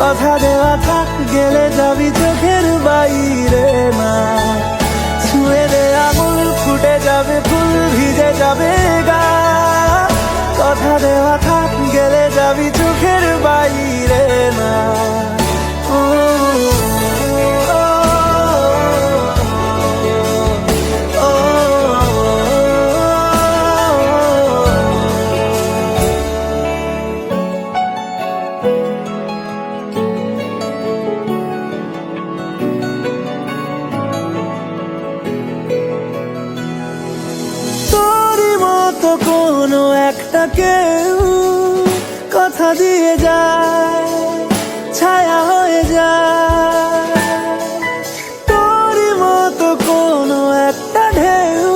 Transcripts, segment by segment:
কথা দেওয়া থাক, গেলে যাবি চোখের বাইরে মা। ছুঁয়ে দেয়া মূল ফুটে যাবে ফুল ভিজে একটা কেউ কথা দিয়ে যায়, ছায়া হয়ে যায়। তোরই মতো কোনো একটা ঢেউ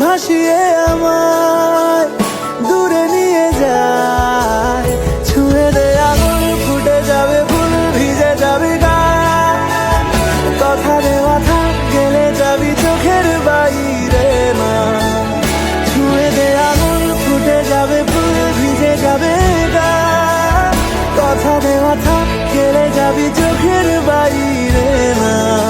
ভাসিয়ে আমায় কথা খেলে যাবি চোখের বাইরে না।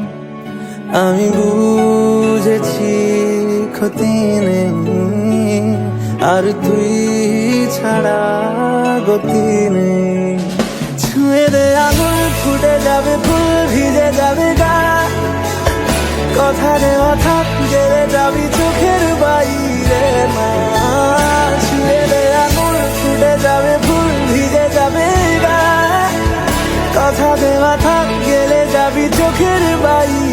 আমি বুঝেছি ক্ষতি নেই, আর তুই ছাড়া গতি নেই। ছুঁয়ে দে আঙুল ফুটে যাবে ফুল, ভিজে যাবে গা। কথা দেওয়া থাক গেলে যাবি চোখের বাইরে না ছুঁয়ে দে আঙুল ফুটে যাবে ফুল, ভিজে যাবে গা। কথা দেওয়া থাক গেলে যাবি চোখের বাইরে